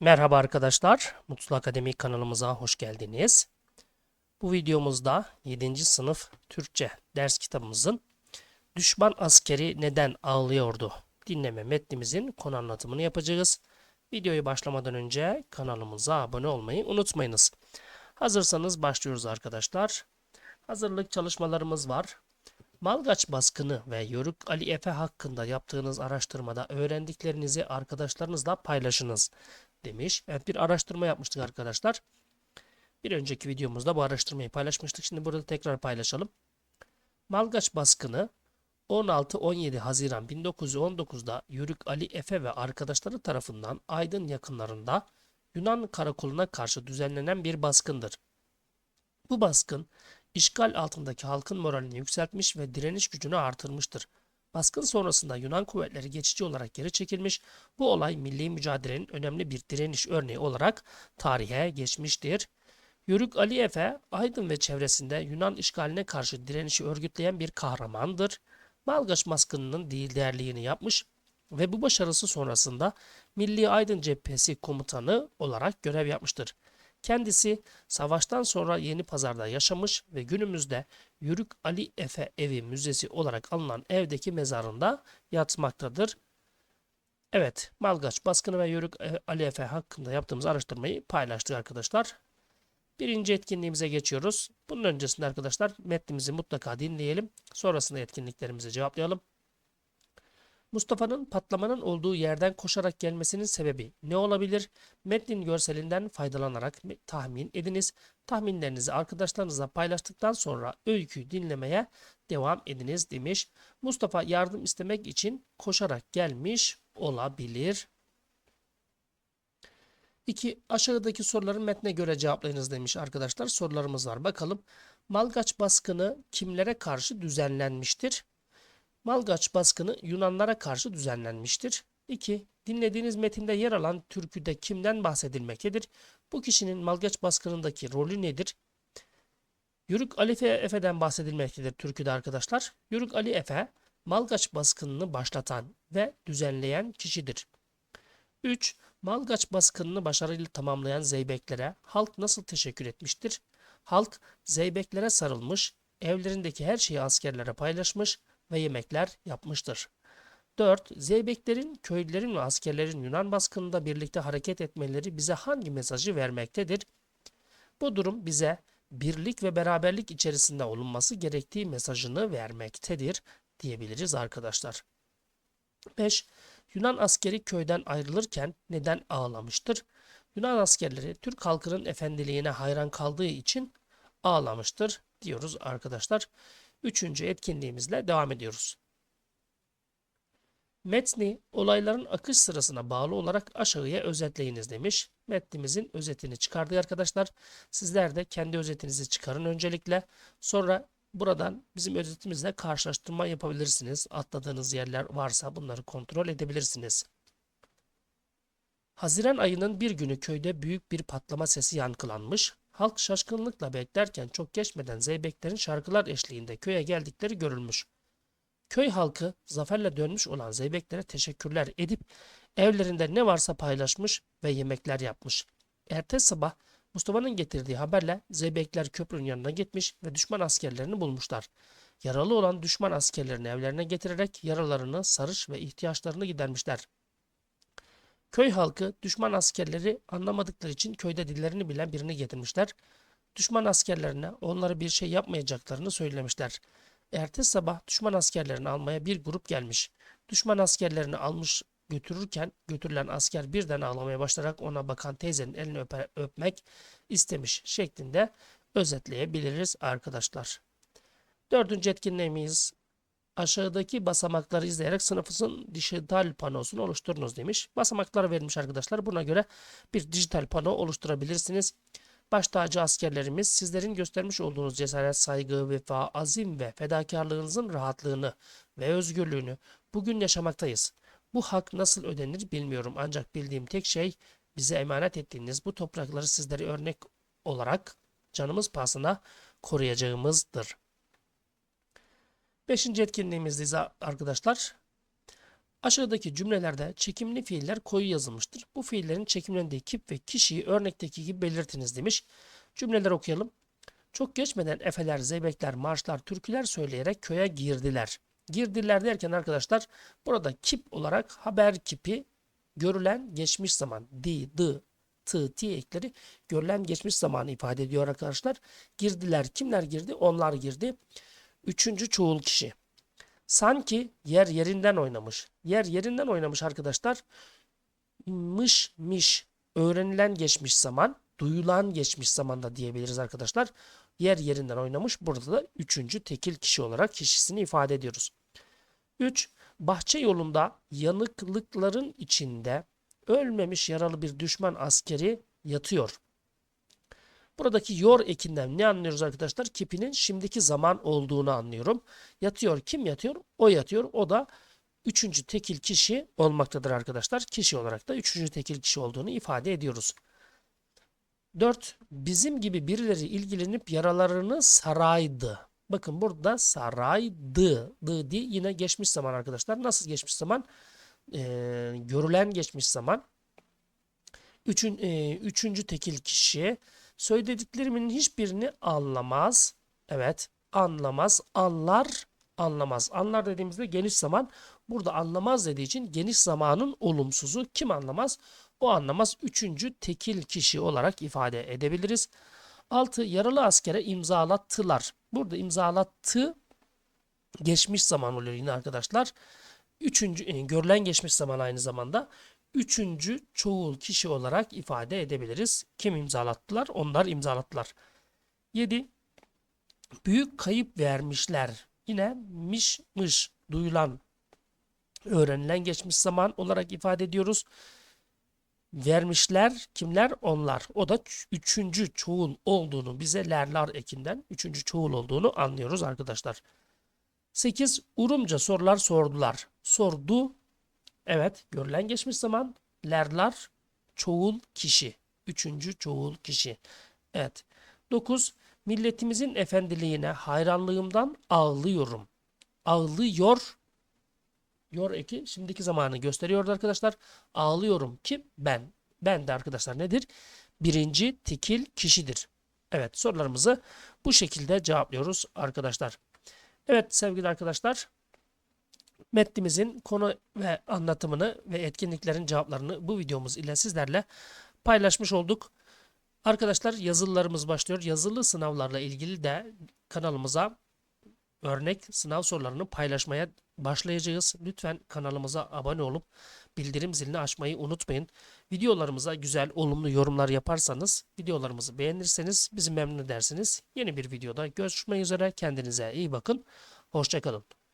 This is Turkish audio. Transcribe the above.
Merhaba arkadaşlar, Mutlu Akademi kanalımıza hoş geldiniz. Bu videomuzda 7. sınıf Türkçe ders kitabımızın Düşman askeri neden ağlıyordu dinleme metnimizin konu anlatımını yapacağız. Videoyu başlamadan önce kanalımıza abone olmayı unutmayınız. Hazırsanız başlıyoruz arkadaşlar. Hazırlık çalışmalarımız var. Malgaç baskını ve Yörük Ali Efe hakkında yaptığınız araştırmada öğrendiklerinizi arkadaşlarınızla paylaşınız demiş. Evet bir araştırma yapmıştık arkadaşlar. Bir önceki videomuzda bu araştırmayı paylaşmıştık. Şimdi burada tekrar paylaşalım. Malgaç baskını 16-17 Haziran 1919'da Yörük Ali Efe ve arkadaşları tarafından Aydın yakınlarında Yunan karakoluna karşı düzenlenen bir baskındır. Bu baskın işgal altındaki halkın moralini yükseltmiş ve direniş gücünü artırmıştır. Baskın sonrasında Yunan kuvvetleri geçici olarak geri çekilmiş. Bu olay milli mücadelenin önemli bir direniş örneği olarak tarihe geçmiştir. Yörük Ali Aydın ve çevresinde Yunan işgaline karşı direnişi örgütleyen bir kahramandır. Malgaç baskınının liderliğini yapmış ve bu başarısı sonrasında Milli Aydın Cephesi komutanı olarak görev yapmıştır. Kendisi savaştan sonra Yeni Pazar'da yaşamış ve günümüzde Yörük Ali Efe Evi Müzesi olarak anılan evdeki mezarında yatmaktadır. Evet, Malgaç baskını ve Yörük E- Ali Efe hakkında yaptığımız araştırmayı paylaştık arkadaşlar. Birinci etkinliğimize geçiyoruz. Bunun öncesinde arkadaşlar metnimizi mutlaka dinleyelim. Sonrasında etkinliklerimizi cevaplayalım. Mustafa'nın patlamanın olduğu yerden koşarak gelmesinin sebebi ne olabilir? Metnin görselinden faydalanarak tahmin ediniz. Tahminlerinizi arkadaşlarınızla paylaştıktan sonra öyküyü dinlemeye devam ediniz demiş. Mustafa yardım istemek için koşarak gelmiş olabilir. 2. Aşağıdaki soruların metne göre cevaplayınız demiş arkadaşlar. Sorularımız var. Bakalım. Malgaç baskını kimlere karşı düzenlenmiştir? Malgaç baskını Yunanlara karşı düzenlenmiştir. 2. Dinlediğiniz metinde yer alan türküde kimden bahsedilmektedir? Bu kişinin Malgaç baskınındaki rolü nedir? Yörük Ali Efe- Efe'den bahsedilmektedir türküde arkadaşlar. Yörük Ali Efe, Malgaç baskınını başlatan ve düzenleyen kişidir. 3. Malgaç baskınını başarıyla tamamlayan Zeybeklere halk nasıl teşekkür etmiştir? Halk Zeybeklere sarılmış, evlerindeki her şeyi askerlere paylaşmış ve yemekler yapmıştır. 4. Zeybeklerin, köylülerin ve askerlerin Yunan baskınında birlikte hareket etmeleri bize hangi mesajı vermektedir? Bu durum bize birlik ve beraberlik içerisinde olunması gerektiği mesajını vermektedir diyebiliriz arkadaşlar. 5. Yunan askeri köyden ayrılırken neden ağlamıştır? Yunan askerleri Türk halkının efendiliğine hayran kaldığı için ağlamıştır diyoruz arkadaşlar. Üçüncü etkinliğimizle devam ediyoruz. Metni olayların akış sırasına bağlı olarak aşağıya özetleyiniz demiş. Metnimizin özetini çıkardık arkadaşlar. Sizler de kendi özetinizi çıkarın öncelikle. Sonra buradan bizim özetimizle karşılaştırma yapabilirsiniz. Atladığınız yerler varsa bunları kontrol edebilirsiniz. Haziran ayının bir günü köyde büyük bir patlama sesi yankılanmış. Halk şaşkınlıkla beklerken çok geçmeden zeybeklerin şarkılar eşliğinde köye geldikleri görülmüş. Köy halkı zaferle dönmüş olan zeybeklere teşekkürler edip evlerinde ne varsa paylaşmış ve yemekler yapmış. Ertesi sabah Mustafa'nın getirdiği haberle zeybekler köprünün yanına gitmiş ve düşman askerlerini bulmuşlar. Yaralı olan düşman askerlerini evlerine getirerek yaralarını sarış ve ihtiyaçlarını gidermişler. Köy halkı düşman askerleri anlamadıkları için köyde dillerini bilen birini getirmişler. Düşman askerlerine onları bir şey yapmayacaklarını söylemişler. Ertesi sabah düşman askerlerini almaya bir grup gelmiş. Düşman askerlerini almış götürürken götürülen asker birden ağlamaya başlayarak ona bakan teyzenin elini öpe- öpmek istemiş şeklinde özetleyebiliriz arkadaşlar. Dördüncü etkinliğimiz aşağıdaki basamakları izleyerek sınıfınızın dijital panosunu oluşturunuz demiş. Basamaklar verilmiş arkadaşlar. Buna göre bir dijital pano oluşturabilirsiniz. Baş tacı askerlerimiz sizlerin göstermiş olduğunuz cesaret, saygı, vefa, azim ve fedakarlığınızın rahatlığını ve özgürlüğünü bugün yaşamaktayız. Bu hak nasıl ödenir bilmiyorum ancak bildiğim tek şey bize emanet ettiğiniz bu toprakları sizlere örnek olarak canımız pahasına koruyacağımızdır. Beşinci etkinliğimizdeyiz arkadaşlar. Aşağıdaki cümlelerde çekimli fiiller koyu yazılmıştır. Bu fiillerin çekimlendiği kip ve kişiyi örnekteki gibi belirtiniz demiş. Cümleler okuyalım. Çok geçmeden efeler, zeybekler, marşlar, türküler söyleyerek köye girdiler. Girdiler derken arkadaşlar burada kip olarak haber kipi görülen geçmiş zaman di, dı, tı, ti ekleri görülen geçmiş zamanı ifade ediyor arkadaşlar. Girdiler. Kimler girdi? Onlar girdi. Üçüncü çoğul kişi. Sanki yer yerinden oynamış. Yer yerinden oynamış arkadaşlar. Mış miş öğrenilen geçmiş zaman, duyulan geçmiş zamanda diyebiliriz arkadaşlar. Yer yerinden oynamış. Burada da üçüncü tekil kişi olarak kişisini ifade ediyoruz. 3. Bahçe yolunda yanıklıkların içinde ölmemiş yaralı bir düşman askeri yatıyor. Buradaki yor ekinden ne anlıyoruz arkadaşlar? Kipinin şimdiki zaman olduğunu anlıyorum. Yatıyor. Kim yatıyor? O yatıyor. O da üçüncü tekil kişi olmaktadır arkadaşlar. Kişi olarak da üçüncü tekil kişi olduğunu ifade ediyoruz. 4. Bizim gibi birileri ilgilenip yaralarını saraydı. Bakın burada saraydı. Dı diye yine geçmiş zaman arkadaşlar. Nasıl geçmiş zaman? Ee, görülen geçmiş zaman. Üçün, e, üçüncü tekil kişi. Söylediklerimin hiçbirini anlamaz. Evet anlamaz. Anlar anlamaz. Anlar dediğimizde geniş zaman. Burada anlamaz dediği için geniş zamanın olumsuzu. Kim anlamaz? O anlamaz. Üçüncü tekil kişi olarak ifade edebiliriz. 6. Yaralı askere imzalattılar. Burada imzalattı geçmiş zaman oluyor yine arkadaşlar. Üçüncü, e, görülen geçmiş zaman aynı zamanda. Üçüncü çoğul kişi olarak ifade edebiliriz. Kim imzalattılar? Onlar imzalattılar. 7. Büyük kayıp vermişler. Yine miş mış duyulan öğrenilen geçmiş zaman olarak ifade ediyoruz. Vermişler kimler? Onlar. O da üçüncü çoğul olduğunu bize lerlar ekinden üçüncü çoğul olduğunu anlıyoruz arkadaşlar. 8. Urumca sorular sordular. Sordu. Evet görülen geçmiş zaman. Lerlar çoğul kişi. Üçüncü çoğul kişi. Evet. 9. Milletimizin efendiliğine hayranlığımdan ağlıyorum. Ağlıyor yor eki şimdiki zamanı gösteriyordu arkadaşlar. Ağlıyorum ki ben. Ben de arkadaşlar nedir? Birinci tekil kişidir. Evet sorularımızı bu şekilde cevaplıyoruz arkadaşlar. Evet sevgili arkadaşlar metnimizin konu ve anlatımını ve etkinliklerin cevaplarını bu videomuz ile sizlerle paylaşmış olduk. Arkadaşlar yazılılarımız başlıyor. Yazılı sınavlarla ilgili de kanalımıza örnek sınav sorularını paylaşmaya başlayacağız. Lütfen kanalımıza abone olup bildirim zilini açmayı unutmayın. Videolarımıza güzel, olumlu yorumlar yaparsanız, videolarımızı beğenirseniz bizi memnun edersiniz. Yeni bir videoda görüşmek üzere. Kendinize iyi bakın. Hoşçakalın.